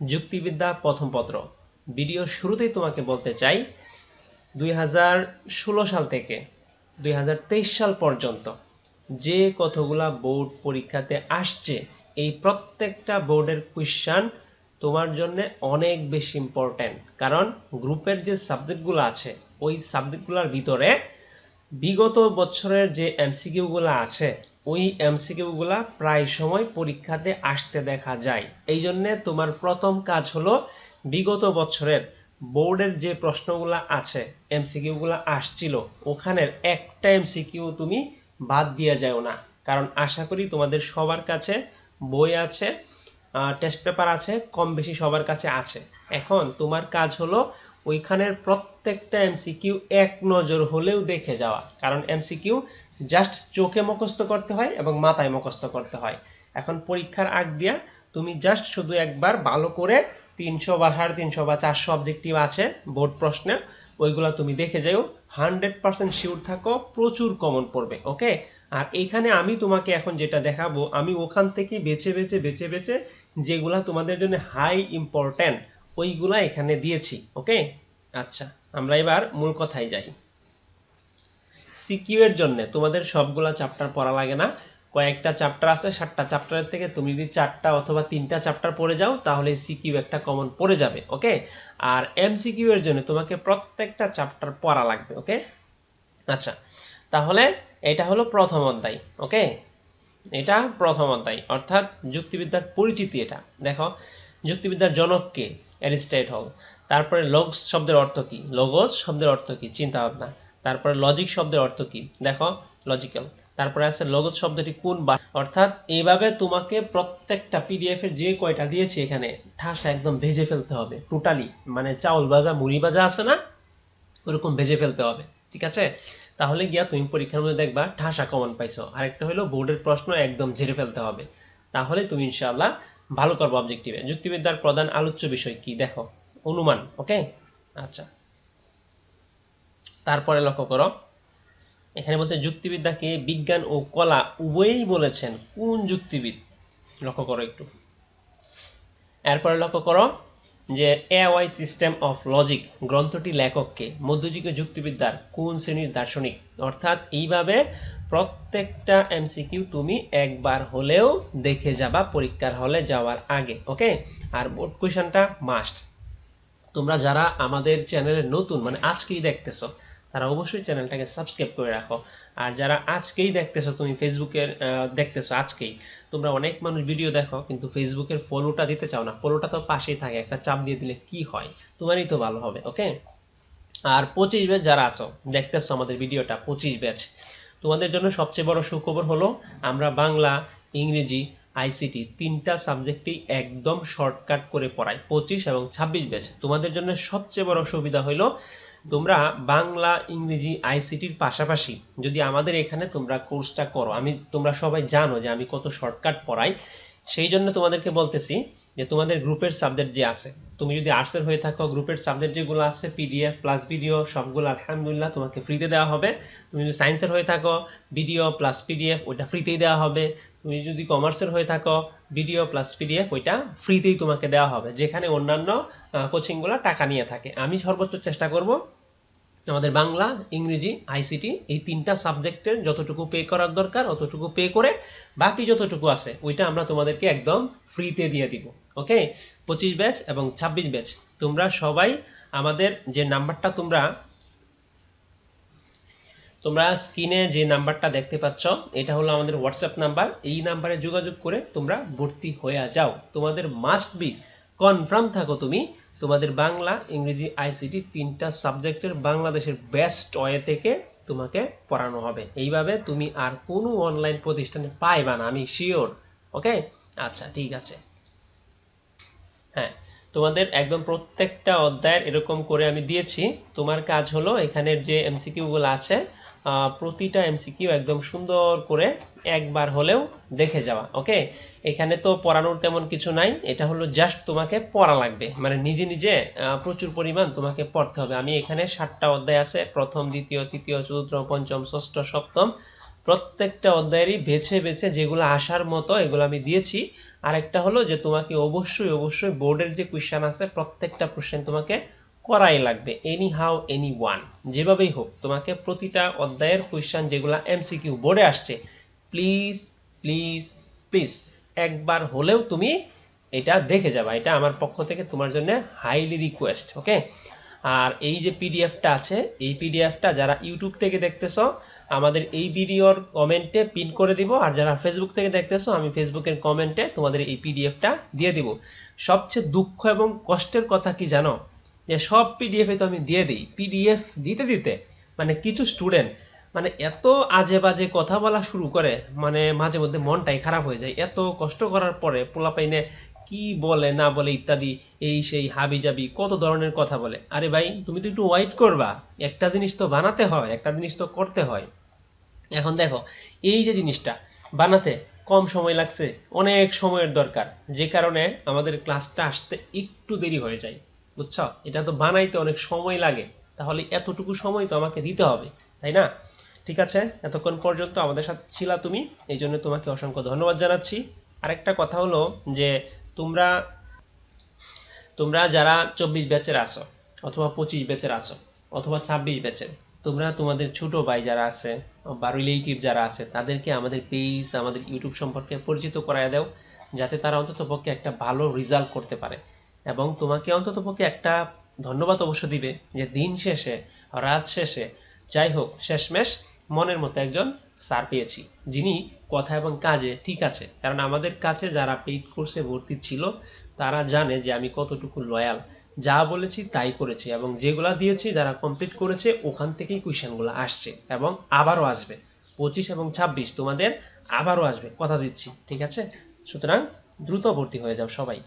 যুক্তিবিদ্যা প্রথম পত্র। ভিডিও শুরুতেই তোমাকে বলতে চাই, দুই হাজার ষোলো সাল থেকে দুই হাজার তেইশ সাল পর্যন্ত যে কতগুলা বোর্ড পরীক্ষাতে আসছে, এই প্রত্যেকটা বোর্ডের কোয়েশ্চান তোমার জন্য অনেক বেশি ইম্পর্ট্যান্ট কারণ গ্রুপের যে সাবজেক্টগুলো আছে, ওই সাবজেক্টগুলোর ভিতরে বিগত বছরের যে এমসিকিউ গুলো আছে ওই এমসিকিউ গুলা প্রায় সময় পরীক্ষাতে আসতে দেখা যায়। এই জন্য তোমার প্রথম কাজ হলো বিগত বছরের বোর্ডের যে প্রশ্নগুলা আছে এমসিকিউ গুলা আসছিল, ওখানের একটা এমসিকিউ তুমি বাদ দিয়ে যাও না। কারণ আশা করি তোমাদের সবার কাছে বই আছে টেস্ট পেপার আছে কম বেশি সবার কাছে আছে। এখন তোমার কাজ হলো ওইখানের প্রত্যেকটা এমসিকিউ এক নজর হলেও দেখে যাওয়া। কারণ এমসিকিউ জাস্ট চোখে মুখস্থ করতে হয় এবং মাথায় মুখস্থ করতে হয়। এখন পরীক্ষার আগ দিয়া তুমি জাস্ট শুধু একবার ভালো করে তিনশো বা সাড়ে তিনশো বা চারশো অবজেক্টিভ আছে, বোর্ড প্রশ্নের, ওইগুলা তুমি দেখে যাও। হান্ড্রেড পার্সেন্ট শিওর থাকো, প্রচুর কমন পড়বে ওকে আর এইখানে আমি তোমাকে এখন যেটা দেখাবো, আমি ওখান থেকে বেছে বেছে বেছে বেছে যেগুলা তোমাদের জন্য হাই ইম্পর্ট্যান্ট ওইগুলা এখানে দিয়েছি, ওকে? আচ্ছা আমরা এবার মূল কথায় যাই। সিকিউ এর জন্য তোমাদের সবগুলা চ্যাপ্টার পড়া লাগে না। কয়েকটা চ্যাপ্টার আছে, সাতটা চ্যাপ্টারের থেকে তুমি যদি চারটা অথবা তিনটা চ্যাপ্টার পড়ে যাও, তাহলে সিকিউ একটা কমন পড়ে যাবে, ওকে? আর এমসিকিউ এর জন্য তোমাকে প্রত্যেকটা চ্যাপ্টার পড়া লাগবে, ওকে? আচ্ছা তাহলে এটা হলো প্রথম অধ্যায়, ওকে? এটা প্রথম অধ্যায়, অর্থাৎ যুক্তিবিদ্যার পরিচিতি এটা। দেখো যুক্তিবিদ্যার জনক কে? অ্যারিস্টটল তারপরে লগস শব্দের অর্থ কি? লগস শব্দের অর্থ কি? চিন্তা ভাবনা তারপরে লজিক শব্দের অর্থ কি? দেখো, লজিক্যাল। তারপরে আছে লগত শব্দটি কোন বা অর্থাৎ এইভাবে তোমাকে প্রত্যেকটা পিডিএফ এর যে কয়টা দিয়েছি এখানে, ঠাসা একদম ভেজে ফেলতে হবে। টোটালি মানে চাউল ভাজা, মুড়ি ভাজা আছে না? ওরকম ভেজে ফেলতে হবে, ঠিক আছে? তাহলে গিয়া তুমি পরীক্ষার মধ্যে দেখবা, ঠাসা কমন পাইছো। আরেকটা হলো বোর্ডের প্রশ্ন একদম ঝেড়ে ফেলতে হবে। তাহলে তুমি ইনশাআল্লাহ ভালো করব অবজেক্টিভে যুক্তিবিদ্যার প্রধান আলোচ্য বিষয় কি? দেখো, অনুমান, ওকে? আচ্ছা। তারপরে লক্ষ্য করো। এখানে বলতে যুক্তিবিদ্যাকে বিজ্ঞান ও কলা উভয়েই বলেছেন। কোন যুক্তিবিদ? লক্ষ্য করো একটু। এরপরে লক্ষ্য করো যে এ ওয়াই সিস্টেম অফ লজিক গ্রন্থটি লেখককে মধ্যযুগীয় যুক্তিবিদ্যার কোন শ্রেণির দার্শনিক? অর্থাৎ এইভাবে প্রত্যেকটা এমসিকিউ তুমি একবার হলেও দেখে যাবা, পরীক্ষার হলে যাওয়ার আগে ওকে আর বোর্ড কোয়েশনটা মাস্ট তোমরা যারা আমাদের চ্যানেলে নতুন মানে আজকেই দেখতেছো তারা অবশ্যই চ্যানেলটাকে সাবস্ক্রাইব করে রাখো। আর যারা আজকেই দেখতেছো, তুমি ফেসবুকের দেখতেছো আজকেই, তোমরা অনেক মানুষ ভিডিও দেখো, কিন্তু ফেসবুকের ফলোটা দিতে চাও না। ফলোটা তো পাশেই থাকে, একটা চাপ দিয়ে দিলে কি হয়? তোমারই তো ভালো হবে ওকে আর পঁচিশ ব্যাচ যারা আছো, দেখতেছো আমাদের ভিডিওটা পঁচিশ ব্যাচ তোমাদের জন্য সবচেয়ে বড় সুখবর হলো, আমরা বাংলা, ইংরেজি আইসিটি তিনটা সাবজেক্টেই একদম শর্টকাট করে পড়াই, পঁচিশ এবং ছাব্বিশ ব্যাচ তোমাদের জন্য সবচেয়ে বড় সুবিধা হইল তোমরা বাংলা, ইংরেজি আইসিটির পাশাপাশি যদি আমাদের এখানে তোমরা কোর্সটা করো, আমি, তোমরা সবাই জানো যে আমি কত শর্টকাট পড়াই, সেই জন্য তোমাদেরকে বলতেছি যে তোমাদের গ্রুপের সাবজেক্ট যে আছে, তুমি যদি আর্টসের হয়ে থাকো, গ্রুপের সাবজেক্ট যেগুলো আছে পিডিএফ প্লাস ভিডিও সবগুলো আলহামদুলিল্লাহ তোমাকে ফ্রিতে দেওয়া হবে। তুমি যদি সায়েন্সের হয়ে থাকো ভিডিও প্লাস পিডিএফ ওইটা ফ্রিতেই দেওয়া হবে। তুমি যদি কমার্সের হয়ে থাকো ভিডিও প্লাস পিডিএফ ওইটা ফ্রিতেই তোমাকে দেওয়া হবে, যেখানে অন্যান্য কোচিংগুলো টাকা নিয়ে থাকে। আমি সর্বোচ্চ চেষ্টা করব আমাদের বাংলা, ইংরেজি আইসিটি এই তিনটা সাবজেক্টের যতটুকু পে করার দরকার, অতটুকু পে করে বাকি যতটুকু আছে, ওইটা আমরা তোমাদেরকে একদম ফ্রিতে দিয়ে দিব ওকে পঁচিশ ব্যাচ এবং ছাব্বিশ ব্যাচ তোমরা সবাই আমাদের যে নাম্বারটা তোমরা তোমরা স্ক্রিনে যে নাম্বারটা দেখতে পাচ্ছ, এটা হলো আমাদের হোয়াটসঅ্যাপ নাম্বার। এই নাম্বারে যোগাযোগ করে তোমরা ভর্তি হয়ে যাও। তোমাদের মাস্ট বি কনফার্ম থাকো তুমি তোমাদের বাংলা, ইংরেজি, আইসিটি তিনটা সাবজেক্টের বাংলাদেশের বেস্ট ওয়ে থেকে তোমাকে পড়ানো হবে। এইভাবে তুমি আর কোনো অনলাইন প্রতিষ্ঠানে পাইবা না, আমি শিওর ওকে আচ্ছা ঠিক আছে। হ্যাঁ তোমাদের একদম প্রত্যেকটা অধ্যায়ের এরকম করে আমি দিয়েছি। তোমার কাজ হলো এখানের যে এমসিকিউ গুলো আছে প্রতিটা এমসিকিউ একদম সুন্দর করে একবার হলেও দেখে যাওয়া ওকে এখানে তো পড়ানোর তেমন কিছু নাই, এটা হলো জাস্ট তোমাকে পড়া লাগবে মানে নিজে নিজে প্রচুর পরিমাণ তোমাকে পড়তে হবে। আমি এখানে সাতটা অধ্যায় আছে, প্রথম, দ্বিতীয়, তৃতীয়, চতুর্থ, পঞ্চম, ষষ্ঠ, সপ্তম, প্রত্যেকটা অধ্যায়েরই বেছে বেছে যেগুলো আসার মতো এগুলো আমি দিয়েছি। আরেকটা হলো যে তোমাকে অবশ্যই অবশ্যই বোর্ডের যে কোয়েশ্চেন আছে, প্রত্যেকটা কোশ্চেন তোমাকে করাই লাগবে এনি হাউ এনি ওয়ান যেভাবেই হোক। তোমাকে প্রতিটা অধ্যায়ের কোয়েশ্চেন যেগুলো এমসিকিউ বোর্ডে আসছে প্লিজ প্লিজ প্লিজ একবার হলেও তুমি এটা দেখে যাবা। এটা আমার পক্ষ থেকে তোমার জন্য হাইলি রিকোয়েস্ট ওকে আর এই যে পিডিএফটা আছে, এই পিডিএফটা যারা ইউটিউব থেকে দেখতেছো, আমাদের এই ভিডিওর কমেন্টে পিন করে দিব। আর যারা ফেসবুক থেকে দেখতেছো, আমি ফেসবুকের কমেন্টে তোমাদের এই পিডিএফটা দিয়ে দিব। সবচেয়ে দুঃখ এবং কষ্টের কথা কি জানো? যে সব পিডিএফ তো আমি দিয়ে দিই। পিডিএফ দিতে দিতে মানে কিছু স্টুডেন্ট মানে এত আজে বাজে কথা বলা শুরু করে মানে মাঝে মধ্যে মনটাই খারাপ হয়ে যায়। এত কষ্ট করার পরে পোলাপাইনে কি বলে, না বলে ইত্যাদি, এই সেই হাবি জাবি কত ধরনের কথা বলে। আরে ভাই, তুমি তো একটু ওয়াইট করবা। একটা জিনিস তো বানাতে হয়, একটা জিনিস তো করতে হয়। এখন দেখো, এই যে জিনিসটা, বানাতে কম সময় লাগছে, অনেক সময়ের দরকার। যে কারণে আমাদের ক্লাসটা আসতে একটু দেরি হয়ে যায়। বুঝছ? এটা তো বানাইতে অনেক সময় লাগে। তাহলে এতটুকু সময় তো আমাকে দিতে হবে, তাই না? ঠিক আছে? এতক্ষণ পর্যন্ত আমাদের সাথে ছিলা তুমি, এই জন্য তোমাকে অসংখ্য ধন্যবাদ জানাচ্ছি। আরেকটা কথা হলো যে, তোমরা তোমরা যারা চব্বিশ ব্যাচের আছো, অথবা পঁচিশ ব্যাচের আছো, অথবা ছাব্বিশ ব্যাচের, তোমরা তোমাদের ছোট ভাই যারা আছে, বা রিলেটিভ যারা আছে, তাদেরকে আমাদের পেজ আমাদের ইউটিউব সম্পর্কে পরিচিত করায় দাও, যাতে তারা অন্তত পক্ষে একটা ভালো রেজাল্ট করতে পারে। এবং তোমাকে অন্তত পক্ষে একটা ধন্যবাদ অবশ্য দিবে যে দিন শেষে, রাত শেষে, যাই হোক, শেষমেশ মনের মতো একজন স্যার পেয়েছি, যিনি কথা এবং কাজে ঠিক আছে। কারণ আমাদের কাছে যারা পেইড কোর্সে ভর্তি ছিল, তারা জানে যে আমি কতটুকু লয়াল যা বলেছি তাই করেছি এবং যেগুলা দিয়েছি, যারা কমপ্লিট করেছে, ওখান থেকেই কোয়েশ্চেনগুলো আসছে এবং আবারও আসবে। পঁচিশ এবং ছাব্বিশ তোমাদের আবারও আসবে, কথা দিচ্ছি, ঠিক আছে? সুতরাং দ্রুত ভর্তি হয়ে যাও সবাই।